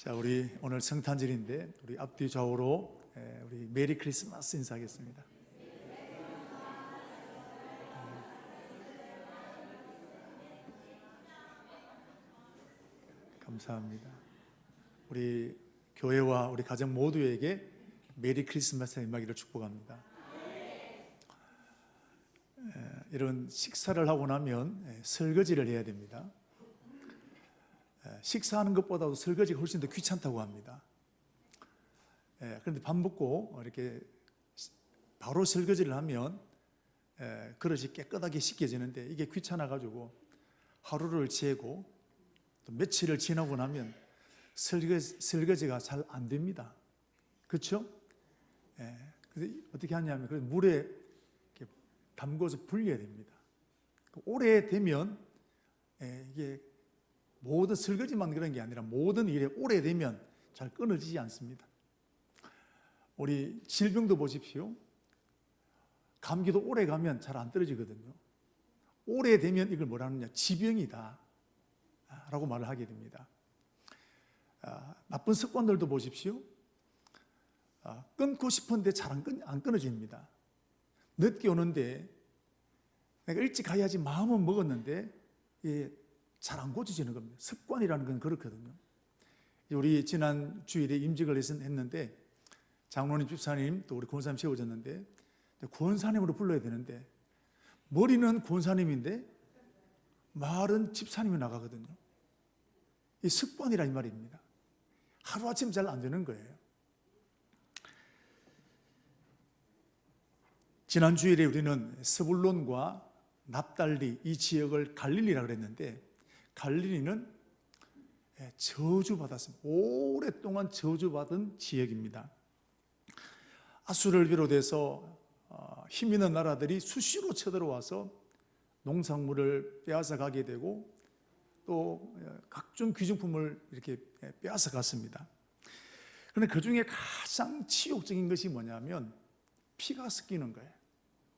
자, 우리 오늘 성탄절인데 우리 앞뒤 좌우로 에, 우리 메리 크리스마스 인사하겠습니다. 감사합니다. 우리 교회와 우리 가정 모두에게 메리 크리스마스의 임하기를 축복합니다. 에, 이런 식사를 하고 나면 에, 설거지를 해야 됩니다. 에, 식사하는 것보다도 설거지가 훨씬 더 귀찮다고 합니다. 에, 그런데 밥 먹고 이렇게 바로 설거지를 하면 에, 그릇이 깨끗하게 씻겨지는데 이게 귀찮아 가지고 하루를 재고 또 며칠을 지나고 나면 설거지, 설거지가 잘 안 됩니다. 그렇죠? 예. 그래서 어떻게 하냐면 그 물에 담궈서 불려야 됩니다. 오래 되면 예, 이게 모든 설거지만 그런 게 아니라 모든 일에 오래 되면 잘 끊어지지 않습니다. 우리 질병도 보십시오. 감기도 오래 가면 잘 안 떨어지거든요. 오래 되면 이걸 뭐라 하느냐? 지병이다. 라고 말을 하게 됩니다. 아, 나쁜 습관들도 보십시오. 아, 끊고 싶은데 잘안안 끊어집니다. 늦게 오는데 내가 일찍 가야지 마음은 먹었는데 잘 안 고쳐지는 겁니다. 습관이라는 건 그렇거든요. 우리 지난 주일에 임직을 했- 했는데 장로님, 집사님 또 우리 권사님 세워졌는데 권사님으로 불러야 되는데 머리는 권사님인데 말은 집사님이 나가거든요. 이 습관이라 이 말입니다. 하루아침 잘 안 되는 거예요. 지난 주일에 우리는 스불론과 납달리 이 지역을 갈릴리라 그랬는데 갈릴리는 저주받았습니다. 오랫동안 저주받은 지역입니다. 아수를 비롯해서 어, 힘 있는 나라들이 수시로 쳐들어와서 농산물을 빼앗아 가게 되고 또 각종 귀중품을 이렇게 빼앗아 갔습니다. 그런데 그 중에 가장 치욕적인 것이 뭐냐면 피가 섞이는 거예요.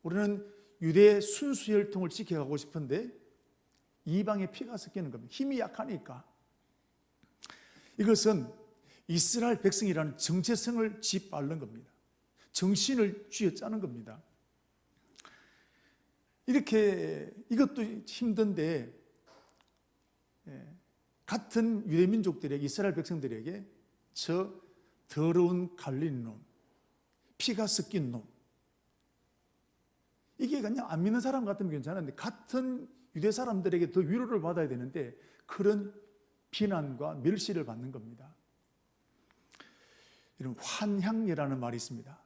우리는 유대 순수 혈통을 지켜가고 싶은데 이방의 피가 섞이는 겁니다. 힘이 약하니까. 이것은 이스라엘 백성이라는 정체성을 짓밟는 겁니다. 정신을 쥐어짜는 겁니다. 이렇게 이것도 힘든데 예, 같은 유대 민족들에게 이스라엘 백성들에게 저 더러운 갈린 놈, 피가 섞인 놈. 이게 그냥 안 믿는 사람 같으면 괜찮은데 같은 유대 사람들에게 더 위로를 받아야 되는데 그런 비난과 멸시를 받는 겁니다. 이런 환향녀라는 말이 있습니다.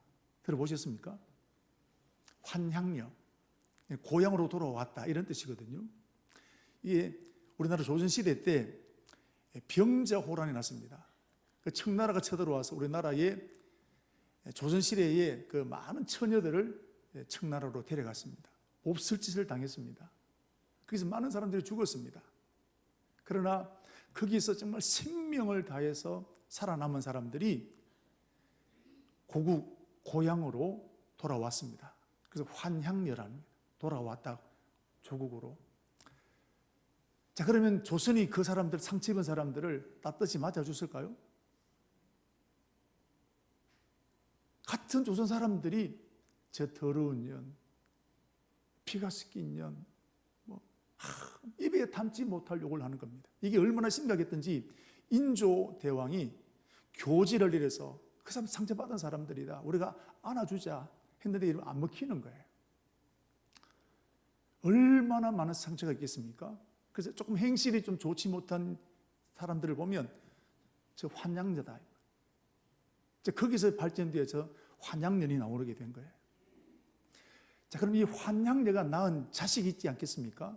들어보셨습니까? 환향녀. 고향으로 돌아왔다 이런 뜻이거든요. 이게 우리나라 조선시대 때 병자 호란이 났습니다. 그 청나라가 쳐들어와서 우리나라에 조선시대에 그 많은 처녀들을 청나라로 데려갔습니다. 몹쓸 짓을 당했습니다. 거기서 많은 사람들이 죽었습니다. 그러나 거기서 정말 생명을 다해서 살아남은 사람들이 고국 고향으로 돌아왔습니다. 그래서 환향녀라는 돌아왔다 조국으로. 자 그러면 조선이 그 사람들 상처 입은 사람들을 따뜻이 맞아줬을까요? 같은 조선 사람들이 저 더러운 년, 피가 섞인 년, 뭐 하, 입에 담지 못할 욕을 하는 겁니다. 이게 얼마나 심각했던지 인조 대왕이 교지를 내려서 그 사람 상처받은 사람들이다. 우리가 안아주자 했는데 이러면 안 먹히는 거예요. 얼마나 많은 상처가 있겠습니까? 그래서 조금 행실이 좀 좋지 못한 사람들을 보면 저 환양자다. 거기서 발전되어서 환양년이 나오게 된 거예요. 자, 그럼 이 환양녀가 낳은 자식이 있지 않겠습니까?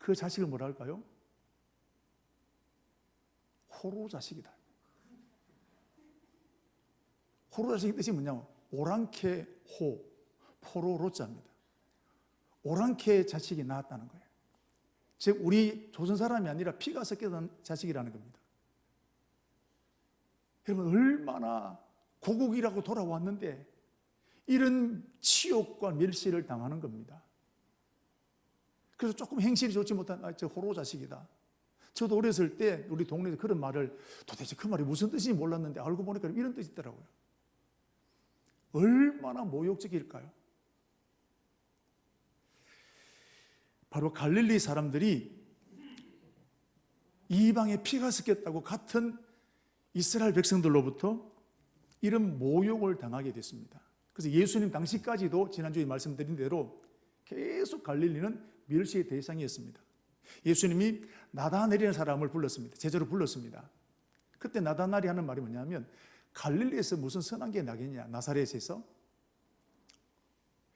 그 자식을 뭐라 할까요? 호로 자식이다. 호로 자식의 뜻이 뭐냐면 오랑캐 호, 포로 로자입니다. 오랑캐 자식이 낳았다는 거예요. 즉 우리 조선 사람이 아니라 피가 섞여진 자식이라는 겁니다. 여러분 얼마나 고국이라고 돌아왔는데 이런 치욕과 멸시를 당하는 겁니다. 그래서 조금 행실이 좋지 못한 아, 저 호로 자식이다. 저도 어렸을 때 우리 동네에서 그런 말을 도대체 그 말이 무슨 뜻인지 몰랐는데 알고 보니까 이런 뜻이 있더라고요. 얼마나 모욕적일까요? 바로 갈릴리 사람들이 이방에 피가 섞였다고 같은 이스라엘 백성들로부터 이런 모욕을 당하게 됐습니다. 그래서 예수님 당시까지도 지난주에 말씀드린 대로 계속 갈릴리는 멸시의 대상이었습니다. 예수님이 나다넬이라는 사람을 불렀습니다. 제자로 불렀습니다. 그때 나다날이 하는 말이 뭐냐면 갈릴리에서 무슨 선한 게 나겠냐? 나사렛에서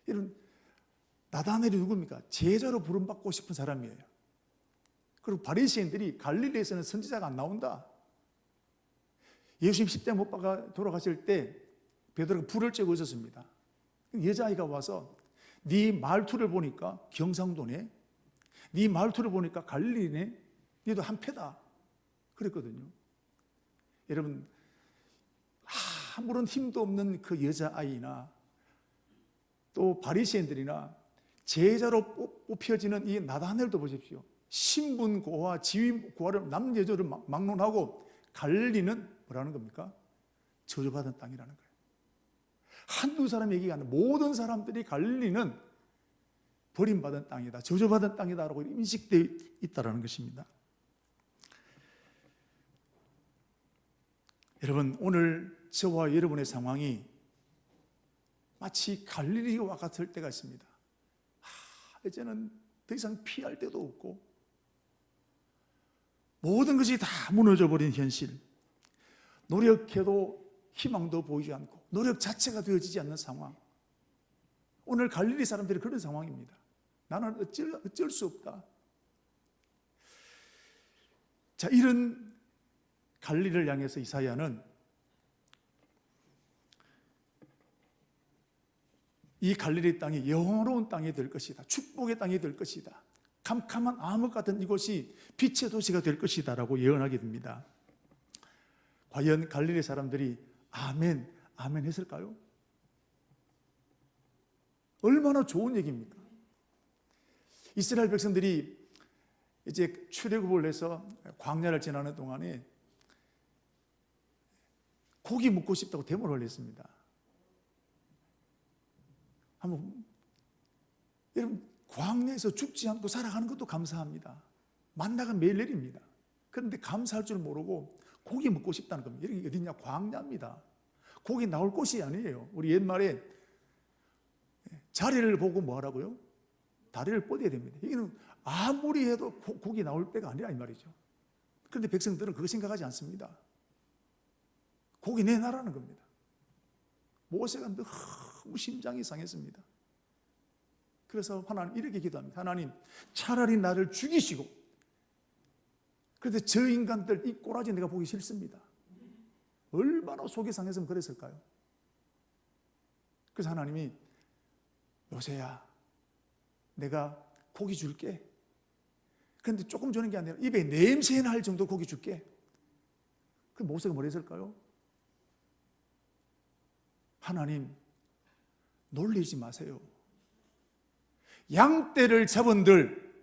이런 나다넬이 누굽니까? 제자로 부름받고 싶은 사람이에요. 그리고 바리새인들이 갈릴리에서는 선지자가 안 나온다. 예수님 10대 못 박아 돌아가실 때 베드로가 불을 쬐고 있었습니다. 여자아이가 와서 네 말투를 보니까 경상도네. 네 말투를 보니까 갈릴리네. 너도 한패다. 그랬거든요. 여러분 아무런 힘도 없는 그 여자아이나 또 바리새인들이나 제자로 뽑- 뽑혀지는 이 나다넬도 보십시오. 신분 고와 지위고를 남여자를 막- 막론하고 갈리는 뭐라는 겁니까? 저주받은 땅이라는 거예요. 한두 사람 얘기가 아니라 모든 사람들이 갈리는 버림받은 땅이다. 저주받은 땅이다라고 인식되어 있다라는 것입니다. 여러분 오늘 저와 여러분의 상황이 마치 갈릴리와 같을 때가 있습니다. 아, 이제는 더 이상 피할 데도 없고 모든 것이 다 무너져 버린 현실. 노력해도 희망도 보이지 않고 노력 자체가 되어지지 않는 상황. 오늘 갈릴리 사람들이 그런 상황입니다. 나는 어쩔, 어쩔 수 없다. 자, 이런 갈릴리를 향해서 이사야는 이 갈릴리 땅이 영원로운 땅이 될 것이다. 축복의 땅이 될 것이다. 캄캄한 암흑 같은 이곳이 빛의 도시가 될 것이다라고 예언하게 됩니다. 과연 갈릴리 사람들이 아멘, 아멘 했을까요? 얼마나 좋은 얘기입니까? 이스라엘 백성들이 이제 출애굽을 해서 광야를 지나는 동안에 고기 먹고 싶다고 데모를 했습니다. 한번 여러분 광야에서 죽지 않고 살아가는 것도 감사합니다. 만나가 매일 내립니다. 그런데 감사할 줄 모르고 고기 먹고 싶다는 겁니다. 여기 어디냐? 광야입니다. 고기 나올 곳이 아니에요. 우리 옛말에 자리를 보고 뭐 하라고요? 다리를 뻗어야 됩니다. 여기는 아무리 해도 고- 고기 나올 때가 아니라 이 말이죠. 그런데 백성들은 그거 생각하지 않습니다. 고기 내놔라는 겁니다. 모세가 너무 심장이 상했습니다. 그래서 하나님 이렇게 기도합니다. 하나님 차라리 나를 죽이시고 그런데 저 인간들 이 꼬라지 내가 보기 싫습니다. 얼마나 속이 상했으면 그랬을까요? 그래서 하나님이 요새야 내가 고기 줄게. 그런데 조금 주는 게 아니라 입에 냄새 날 정도 고기 줄게. 그 모세가 뭐라 했을까요? 하나님 놀리지 마세요. 양떼를 잡은들,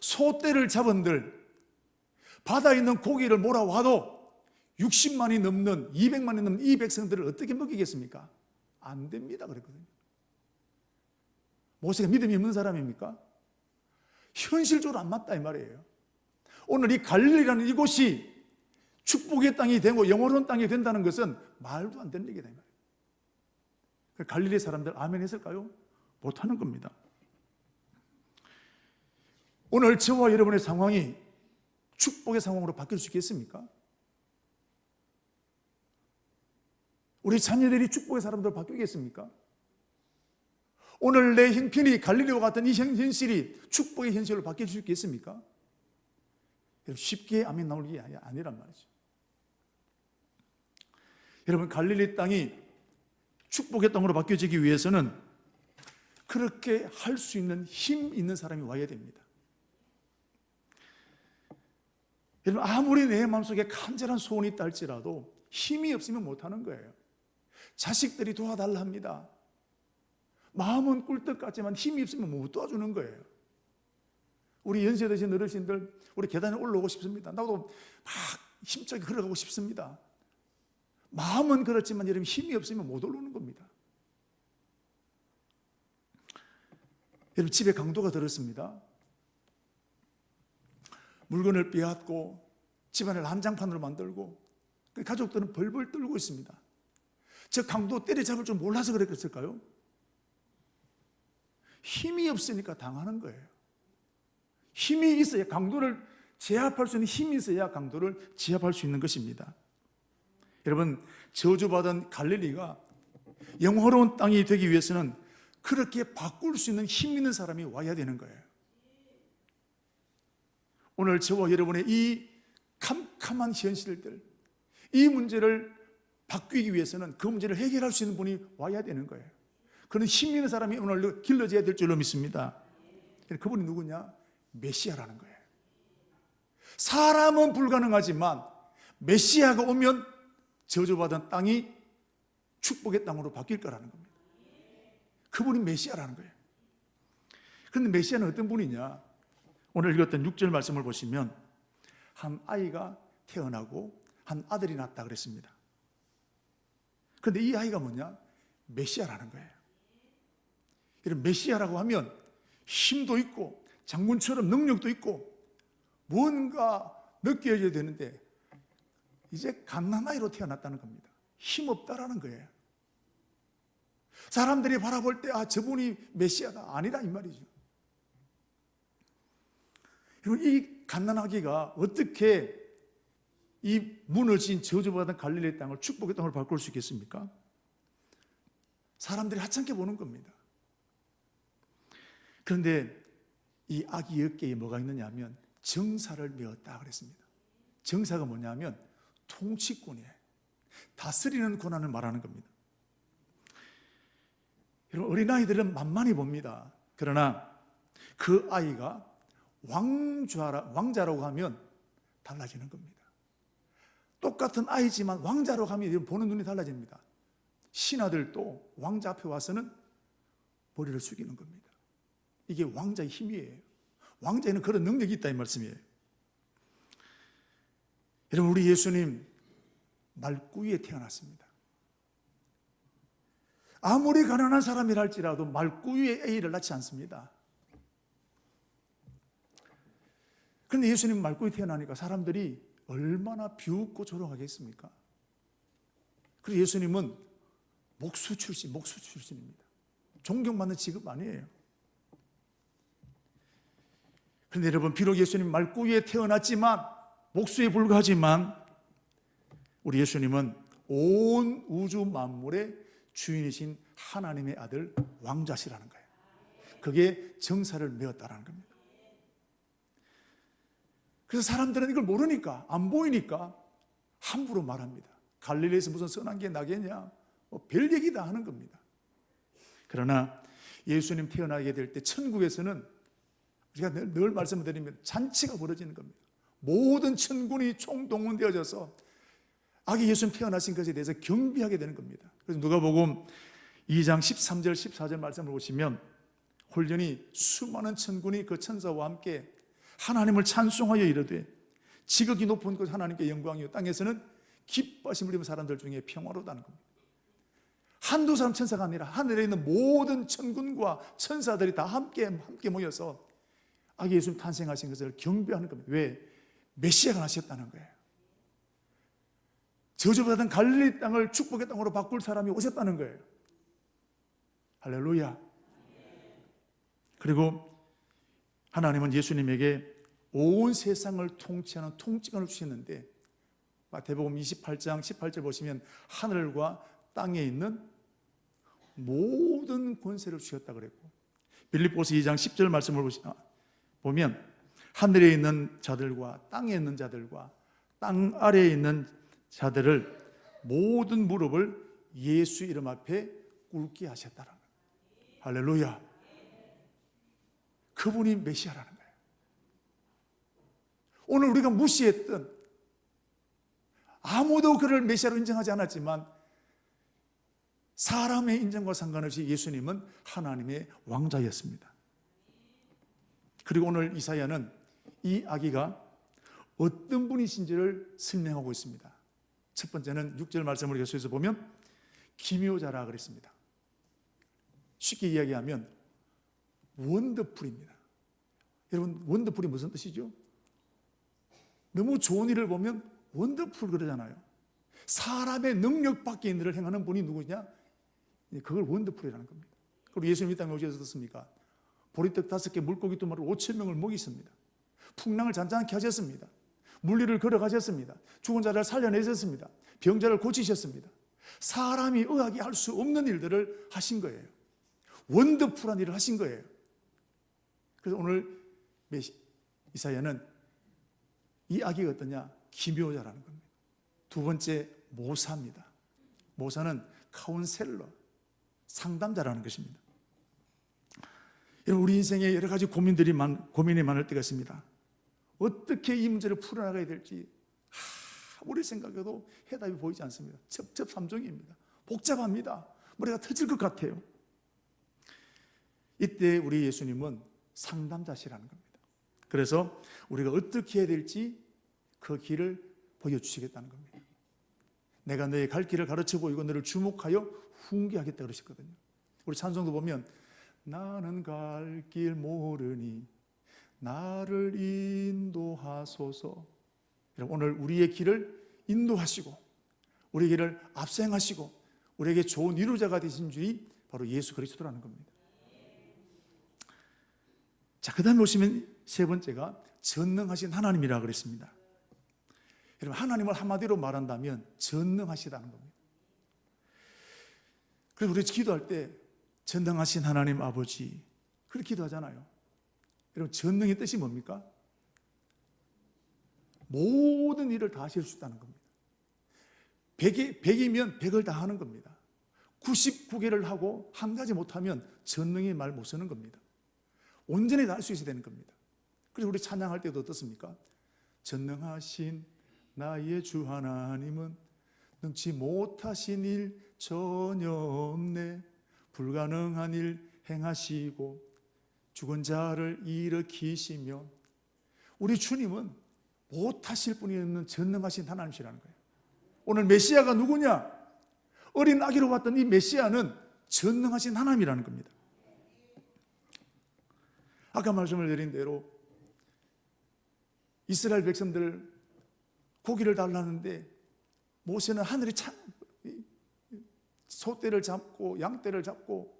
소떼를 잡은들, 바다에 있는 고기를 몰아와도 60만이 넘는, 200만이 넘는 이 백성들을 어떻게 먹이겠습니까? 안 됩니다. 그랬거든요. 모세가 믿음이 없는 사람입니까? 현실적으로 안 맞다 이 말이에요. 오늘 이 갈릴리라는 이곳이 축복의 땅이 되고 영원한 땅이 된다는 것은 말도 안 되는 얘기다 이 말이에요. 그 갈릴리 사람들 아멘 했을까요? 못하는 겁니다. 오늘 저와 여러분의 상황이 축복의 상황으로 바뀔 수 있겠습니까? 우리 자녀들이 축복의 사람들로 바뀌겠습니까? 오늘 내 형편이 갈릴리와 같은 이 현- 현실이 축복의 현실로 바뀔 수 있겠습니까? 여러분, 쉽게 아멘 나올 게 아니- 아니란 말이죠. 여러분 갈릴리 땅이 축복의 땅으로 바뀌어지기 위해서는 그렇게 할 수 있는 힘 있는 사람이 와야 됩니다. 여러분 아무리 내 마음속에 간절한 소원이 있다 할지라도 힘이 없으면 못하는 거예요. 자식들이 도와달라 합니다. 마음은 꿀떡 같지만 힘이 없으면 못 도와주는 거예요. 우리 연세 드신 어르신들 우리 계단에 올라오고 싶습니다. 나도 막 힘차게 걸어가고 싶습니다. 마음은 그렇지만 여러분 힘이 없으면 못 올라오는 겁니다. 여러분 집에 강도가 들었습니다. 물건을 빼앗고 집안을 한장판으로 만들고 그 가족들은 벌벌 떨고 있습니다. 저 강도 때려잡을 줄 몰라서 그랬을까요? 힘이 없으니까 당하는 거예요. 힘이 있어야 강도를 제압할 수 있는 힘이 있어야 강도를 제압할 수 있는 것입니다. 여러분 저주받은 갈릴리가 영화로운 땅이 되기 위해서는 그렇게 바꿀 수 있는 힘 있는 사람이 와야 되는 거예요. 오늘 저와 여러분의 이 캄캄한 현실들, 이 문제를 바뀌기 위해서는 그 문제를 해결할 수 있는 분이 와야 되는 거예요. 그런 힘 있는 사람이 오늘 길러져야 될 줄로 믿습니다. 그분이 누구냐? 메시아라는 거예요. 사람은 불가능하지만 메시아가 오면 저주받은 땅이 축복의 땅으로 바뀔 거라는 겁니다. 그분이 메시아라는 거예요. 그런데 메시아는 어떤 분이냐? 오늘 읽었던 6절 말씀을 보시면 한 아이가 태어나고 한 아들이 낳았다 그랬습니다. 그런데 이 아이가 뭐냐? 메시아라는 거예요. 이런 메시아라고 하면 힘도 있고 장군처럼 능력도 있고 뭔가 느껴져야 되는데 이제 갓난아이로 태어났다는 겁니다. 힘없다라는 거예요. 사람들이 바라볼 때, 아, 저분이 메시아다. 아니라 이 말이죠. 그리고 이 갓난아기가 어떻게 이 무너진 저주받은 갈릴리 땅을 축복의 땅으로 바꿀 수 있겠습니까? 사람들이 하찮게 보는 겁니다. 그런데 이 아기 어깨에 뭐가 있느냐 하면 정사를 메었다 그랬습니다. 정사가 뭐냐면 통치권이에요. 다스리는 권한을 말하는 겁니다. 여러분 어린아이들은 만만히 봅니다. 그러나 그 아이가 왕좌라, 왕자라고 하면 달라지는 겁니다. 똑같은 아이지만 왕자라고 하면 보는 눈이 달라집니다. 신하들도 왕자 앞에 와서는 머리를 숙이는 겁니다. 이게 왕자의 힘이에요. 왕자에는 그런 능력이 있다 이 말씀이에요. 여러분 우리 예수님 말구이에 태어났습니다. 아무리 가난한 사람이랄지라도 말구이에 A를 낳지 않습니다. 그런데 예수님 말구이 태어나니까 사람들이 얼마나 비웃고 조롱하겠습니까? 그리고 예수님은 목수 출신, 목수 출신입니다. 존경받는 직업 아니에요. 그런데 여러분, 비록 예수님 말구이에 태어났지만, 목수에 불과하지만, 우리 예수님은 온 우주 만물의 주인이신 하나님의 아들 왕자시라는 거예요. 그게 정사를 메었다라는 겁니다. 그래서 사람들은 이걸 모르니까 안 보이니까 함부로 말합니다. 갈릴리에서 무슨 선한 게 나겠냐? 뭐 별 얘기 다 하는 겁니다. 그러나 예수님 태어나게 될 때 천국에서는 우리가 늘, 늘 말씀을 드리면 잔치가 벌어지는 겁니다. 모든 천군이 총동원되어져서 아기 예수님 태어나신 것에 대해서 경비하게 되는 겁니다. 그래서 누가복음 2장 13절 14절 말씀을 보시면 홀연히 수많은 천군이 그 천사와 함께 하나님을 찬송하여 이르되 지극히 높은 그 하나님께 영광이요 땅에서는 기뻐하심을 입은 사람들 중에 평화로다는 겁니다. 한두 사람 천사가 아니라 하늘에 있는 모든 천군과 천사들이 다 함께 함께 모여서 아기 예수님 탄생하신 것을 경배하는 겁니다. 왜? 메시아가 나셨다는 거예요. 저주받은 갈릴리 땅을 축복의 땅으로 바꿀 사람이 오셨다는 거예요. 할렐루야. 그리고 하나님은 예수님에게 온 세상을 통치하는 통치권을 주셨는데 마태복음 28장 18절 보시면 하늘과 땅에 있는 모든 권세를 주셨다 그랬고 빌립보서 2장 10절 말씀을 보면 하늘에 있는 자들과 땅에 있는 자들과 땅 아래에 있는 자들을 모든 무릎을 예수 이름 앞에 꿇게 거예요. 할렐루야. 그분이 메시아라는 거예요. 오늘 우리가 무시했던 아무도 그를 메시아로 인정하지 않았지만 사람의 인정과 상관없이 예수님은 하나님의 왕자였습니다. 그리고 오늘 이사야는 이 아기가 어떤 분이신지를 설명하고 있습니다. 첫 번째는 6절 말씀을 계속해서 보면 기묘자라 그랬습니다. 쉽게 이야기하면 원더풀입니다. 여러분 원더풀이 무슨 뜻이죠? 너무 좋은 일을 보면 원더풀 그러잖아요. 사람의 능력 밖의 일을 행하는 분이 누구냐? 그걸 원더풀이라는 겁니다. 그리고 예수님 이 땅에 오셔서 어떻습니까? 보리떡 다섯 개, 물고기 두 마리, 오천 명을 먹이십니다. 풍랑을 잔잔케 하셨습니다. 물리를 걸어가셨습니다. 죽은 자를 살려내셨습니다. 병자를 고치셨습니다. 사람이 의학이 할 수 없는 일들을 하신 거예요. 원더풀한 일을 하신 거예요. 그래서 오늘 이사야는 이 아기가 어떠냐? 기묘자라는 겁니다. 두 번째 모사입니다. 모사는 카운셀러, 상담자라는 것입니다. 우리 인생에 여러 가지 고민들이 많, 고민이 많을 때가 있습니다. 어떻게 이 문제를 풀어나가야 될지 하, 우리 생각에도 해답이 보이지 않습니다. 첩첩삼종입니다. 복잡합니다. 머리가 터질 것 같아요. 이때 우리 예수님은 상담자시라는 겁니다. 그래서 우리가 어떻게 해야 될지 그 길을 보여주시겠다는 겁니다. 내가 너의 갈 길을 가르쳐 보이고 너를 주목하여 훈계하겠다 그러셨거든요. 우리 찬송도 보면 나는 갈 길 모르니 나를 인도하소서. 여러분, 오늘 우리의 길을 인도하시고 우리의 길을 앞생하시고 우리에게 좋은 위로자가 되신 줄이 바로 예수 그리스도라는 겁니다. 자, 그 다음에 오시면 세 번째가 전능하신 하나님이라 그랬습니다. 여러분, 하나님을 한마디로 말한다면 전능하시다는 겁니다. 그래서 우리 기도할 때 전능하신 하나님 아버지 그렇게 기도하잖아요. 여러분 전능의 뜻이 뭡니까? 모든 일을 다 하실 수 있다는 겁니다. 100이, 100이면 100을 다 하는 겁니다. 99개를 하고 한 가지 못하면 전능의 말 못 쓰는 겁니다. 온전히 다 할 수 있어야 되는 겁니다. 그래서 우리 찬양할 때도 어떻습니까? 전능하신 나의 주 하나님은 능치 못하신 일 전혀 없네. 불가능한 일 행하시고 죽은 자를 일으키시며 우리 주님은 못하실 분이 없는 전능하신 하나님이라는 거예요. 오늘 메시아가 누구냐? 어린 아기로 왔던 이 메시아는 전능하신 하나님이라는 겁니다. 아까 말씀을 드린 대로 이스라엘 백성들 고기를 달라는데 모세는 하늘이 참 소떼를 잡고 양떼를 잡고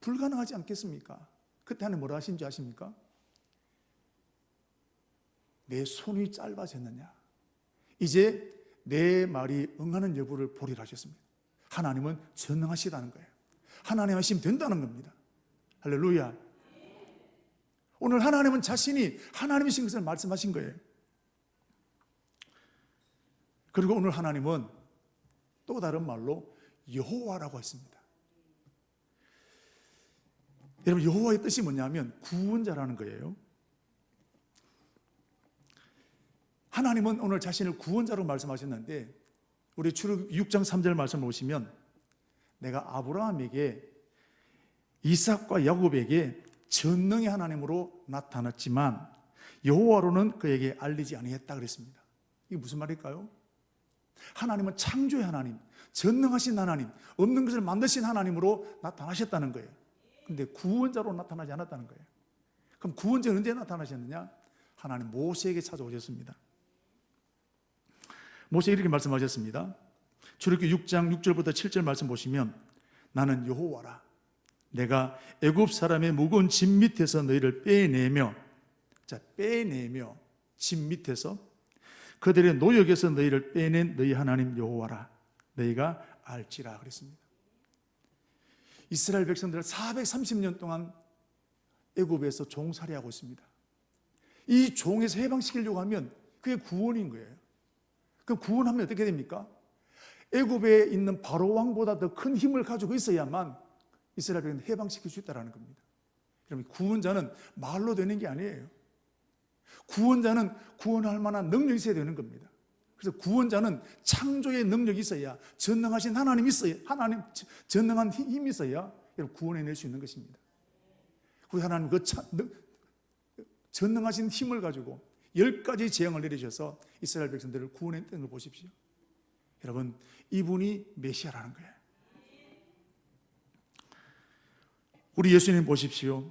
불가능하지 않겠습니까? 그때 하나님 뭐라 하신 줄 아십니까? 내 손이 짧아졌느냐? 이제 내 말이 응하는 여부를 보리라 하셨습니다. 하나님은 전능하시다는 거예요. 하나님 하시면 된다는 겁니다. 할렐루야. 오늘 하나님은 자신이 하나님이신 것을 말씀하신 거예요. 그리고 오늘 하나님은 또 다른 말로 여호와라고 했습니다. 여러분 여호와의 뜻이 뭐냐면 구원자라는 거예요. 하나님은 오늘 자신을 구원자로 말씀하셨는데 우리 출애굽 6장 3절 말씀 보시면 내가 아브라함에게 이삭과 야곱에게 전능의 하나님으로 나타났지만 여호와로는 그에게 알리지 아니했다 그랬습니다. 이게 무슨 말일까요? 하나님은 창조의 하나님, 전능하신 하나님, 없는 것을 만드신 하나님으로 나타나셨다는 거예요. 근데 구원자로 나타나지 않았다는 거예요. 그럼 구원자는 언제 나타나셨느냐? 하나님 모세에게 찾아오셨습니다. 모세 이렇게 말씀하셨습니다. 출애굽기 6장 6절부터 7절 말씀 보시면 나는 여호와라. 내가 애굽 사람의 무거운 짐 밑에서 너희를 빼내며 자 빼내며 짐 밑에서 그들의 노역에서 너희를 빼낸 너희 하나님 여호와라. 너희가 알지라 그랬습니다. 이스라엘 백성들 430년 동안 애굽에서 종살이하고 있습니다. 이 종에서 해방시키려고 하면 그게 구원인 거예요. 그럼 구원하면 어떻게 됩니까? 애굽에 있는 바로 왕보다 더 큰 힘을 가지고 있어야만 이스라엘 백성을 해방시킬 수 있다는 겁니다. 여러분 구원자는 말로 되는 게 아니에요. 구원자는 구원할 만한 능력이 있어야 되는 겁니다. 그래서 구원자는 창조의 능력이 있어야 전능하신 하나님 있어야 하나님 전능한 힘이 있어야 구원해낼 수 있는 것입니다. 우리 하나님 그 차, 전능하신 힘을 가지고 열 가지 재앙을 내리셔서 이스라엘 백성들을 구원했던 걸 보십시오. 여러분, 이분이 메시아라는 거예요. 우리 예수님 보십시오.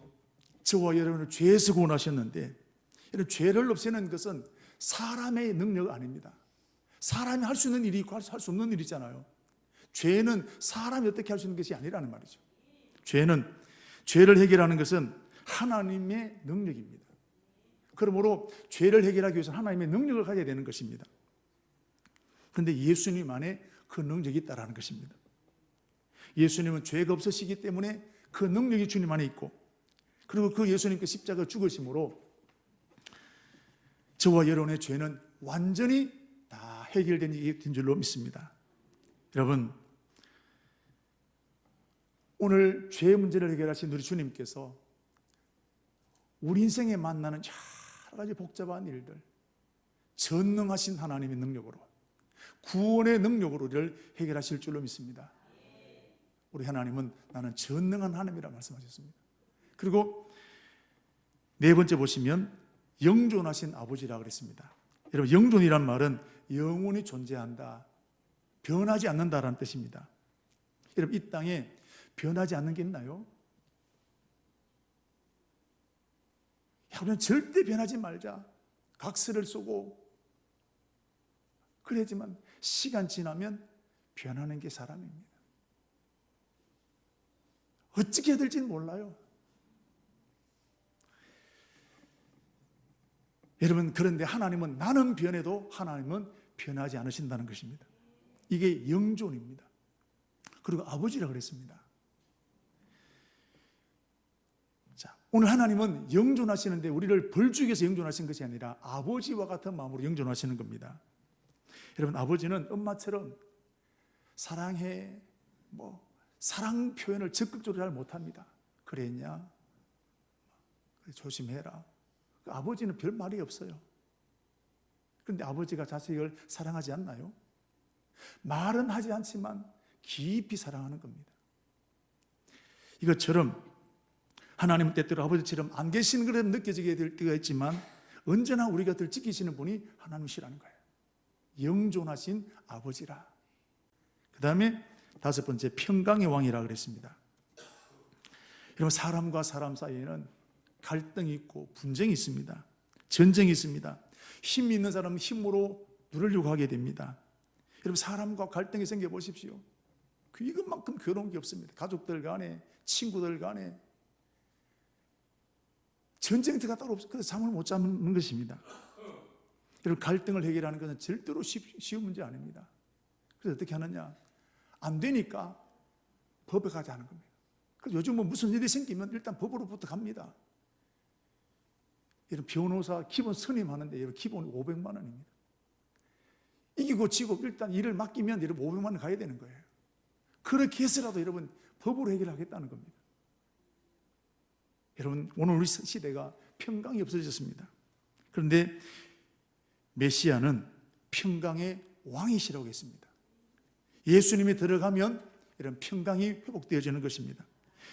저와 여러분을 죄에서 구원하셨는데, 이런 죄를 없애는 것은 사람의 능력 아닙니다. 사람이 할 수 있는 일이 있고 할 수 없는 일이잖아요. 죄는 사람이 어떻게 할 수 있는 것이 아니라는 말이죠. 죄는 죄를 해결하는 것은 하나님의 능력입니다. 그러므로 죄를 해결하기 위해서 하나님의 능력을 가져야 되는 것입니다. 그런데 예수님 안에 그 능력이 있다라는 것입니다. 예수님은 죄가 없으시기 때문에 그 능력이 주님 안에 있고 그리고 그 예수님께 십자가 죽으심으로 저와 여러분의 죄는 완전히 다 해결된 된 줄로 믿습니다. 여러분 오늘 죄 문제를 해결하신 우리 주님께서 우리 인생에 만나는 여러 가지 복잡한 일들, 전능하신 하나님의 능력으로, 구원의 능력으로 이를 해결하실 줄로 믿습니다. 우리 하나님은 나는 전능한 하나님이라 말씀하셨습니다. 그리고 네 번째 보시면 영존하신 아버지라 그랬습니다. 여러분 영존이란 말은 영원히 존재한다, 변하지 않는다라는 뜻입니다. 여러분 이 땅에 변하지 않는 게 있나요? 야, 우리는 절대 변하지 말자. 각서를 쏘고. 그래야지만 시간 지나면 변하는 게 사람입니다. 어떻게 해야 될지는 몰라요. 여러분, 그런데 하나님은 나는 변해도 하나님은 변하지 않으신다는 것입니다. 이게 영존입니다. 그리고 아버지라 그랬습니다. 자, 오늘 하나님은 영존하시는데 우리를 벌주기 위해서 영존하신 것이 아니라 아버지와 같은 마음으로 영존하시는 겁니다. 여러분, 아버지는 엄마처럼 사랑해, 뭐, 사랑 표현을 적극적으로 잘 못합니다. 그랬냐? 조심해라. 그 아버지는 별 말이 없어요. 그런데 아버지가 자식을 사랑하지 않나요? 말은 하지 않지만 깊이 사랑하는 겁니다. 이것처럼 하나님 때때로 아버지처럼 안 계시는 그런 느껴지게 될 때가 있지만 언제나 우리 곁을 지키시는 분이 하나님이시라는 거예요. 영존하신 아버지라. 그 다음에 다섯 번째 평강의 왕이라 그랬습니다. 여러분 사람과 사람 사이에는 갈등이 있고 분쟁이 있습니다. 전쟁이 있습니다. 힘 있는 사람은 힘으로 누르려고 하게 됩니다. 여러분 사람과 갈등이 생겨 보십시오. 그 이것만큼 괴로운 게 없습니다. 가족들 간에 친구들 간에 전쟁터가 따로 없어. 그래서 잠을 못 자는 것입니다. 여러분 갈등을 해결하는 것은 절대로 쉬운 문제 아닙니다. 그래서 어떻게 하느냐? 안 되니까 법에 가지 않은 겁니다. 그래서 요즘 뭐 무슨 일이 생기면 일단 법으로부터 갑니다. 이런 변호사 기본 선임하는데 여러분 기본이 500만 원입니다. 이기고 지고 일단 일을 맡기면 여러분 500만 원 가야 되는 거예요. 그렇게 해서라도 여러분 법으로 해결하겠다는 겁니다. 여러분 오늘 우리 시대가 평강이 없어졌습니다. 그런데 메시아는 평강의 왕이시라고 했습니다. 예수님이 들어가면 이런 평강이 회복되어지는 것입니다.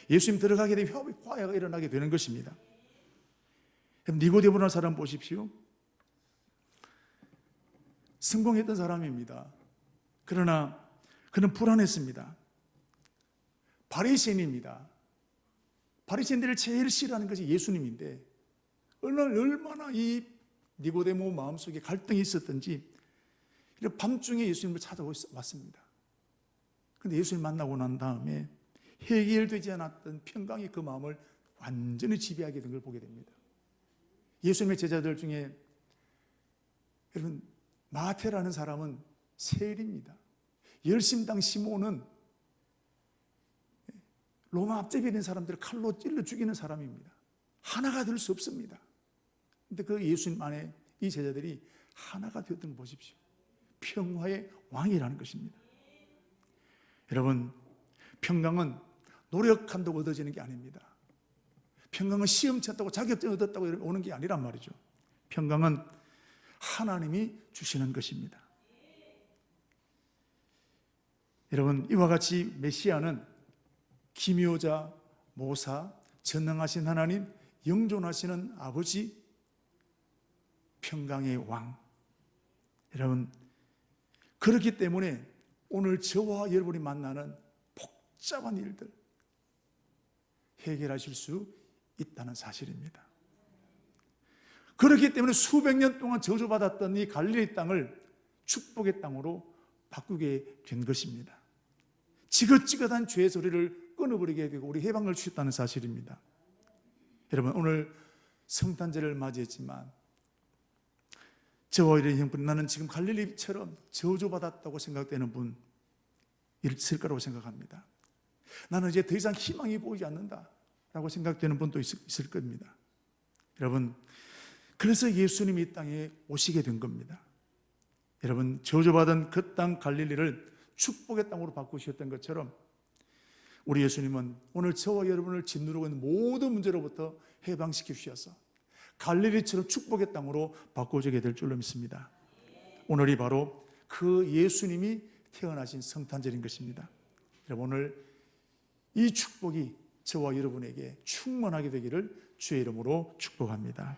예수님 들어가게 되면 화해가 일어나게 되는 것입니다. 니고데모라는 사람 보십시오. 성공했던 사람입니다. 그러나 그는 불안했습니다. 바리새인입니다. 바리새인들을 제일 싫어하는 것이 예수님인데 얼마나 이 니고데모 마음속에 갈등이 있었던지 밤중에 예수님을 찾아왔습니다. 근데 예수님 만나고 난 다음에 해결되지 않았던 평강이 그 마음을 완전히 지배하게 된 걸 보게 됩니다. 예수님의 제자들 중에 여러분 마테라는 사람은 세일입니다. 열심당 시몬은 로마 앞제비에 있는 사람들을 칼로 찔러 죽이는 사람입니다. 하나가 될 수 없습니다. 근데 그 예수님 안에 이 제자들이 하나가 되었던 거 보십시오. 평화의 왕이라는 것입니다. 여러분, 평강은 노력한다고 얻어지는 게 아닙니다. 평강은 시험 쳤다고 자격증 얻었다고 오는 게 아니란 말이죠. 평강은 하나님이 주시는 것입니다. 여러분, 이와 같이 메시아는 기묘자, 모사, 전능하신 하나님, 영존하시는 아버지, 평강의 왕. 여러분, 그렇기 때문에 오늘 저와 여러분이 만나는 복잡한 일들 해결하실 수 있다는 사실입니다. 그렇기 때문에 수백 년 동안 저주받았던 이 갈릴리 땅을 축복의 땅으로 바꾸게 된 것입니다. 지긋지긋한 죄의 소리를 끊어버리게 되고 우리 해방을 주셨다는 사실입니다. 여러분 오늘 성탄절을 맞이했지만 저와 이런 형분 나는 지금 갈릴리처럼 저주받았다고 생각되는 분 있을 거라고 생각합니다. 나는 이제 더 이상 희망이 보이지 않는다 라고 생각되는 분도 있을, 겁니다. 여러분 그래서 예수님이 이 땅에 오시게 된 겁니다. 여러분 저주받은 그 땅 갈릴리를 축복의 땅으로 바꾸셨던 것처럼 우리 예수님은 오늘 저와 여러분을 짓누르고 있는 모든 문제로부터 해방시켜 주셔서 갈릴리처럼 축복의 땅으로 바꿔주게 될 줄로 믿습니다. 오늘이 바로 그 예수님이 태어나신 성탄절인 것입니다. 여러분 오늘 이 축복이 저와 여러분에게 충만하게 되기를 주의 이름으로 축복합니다.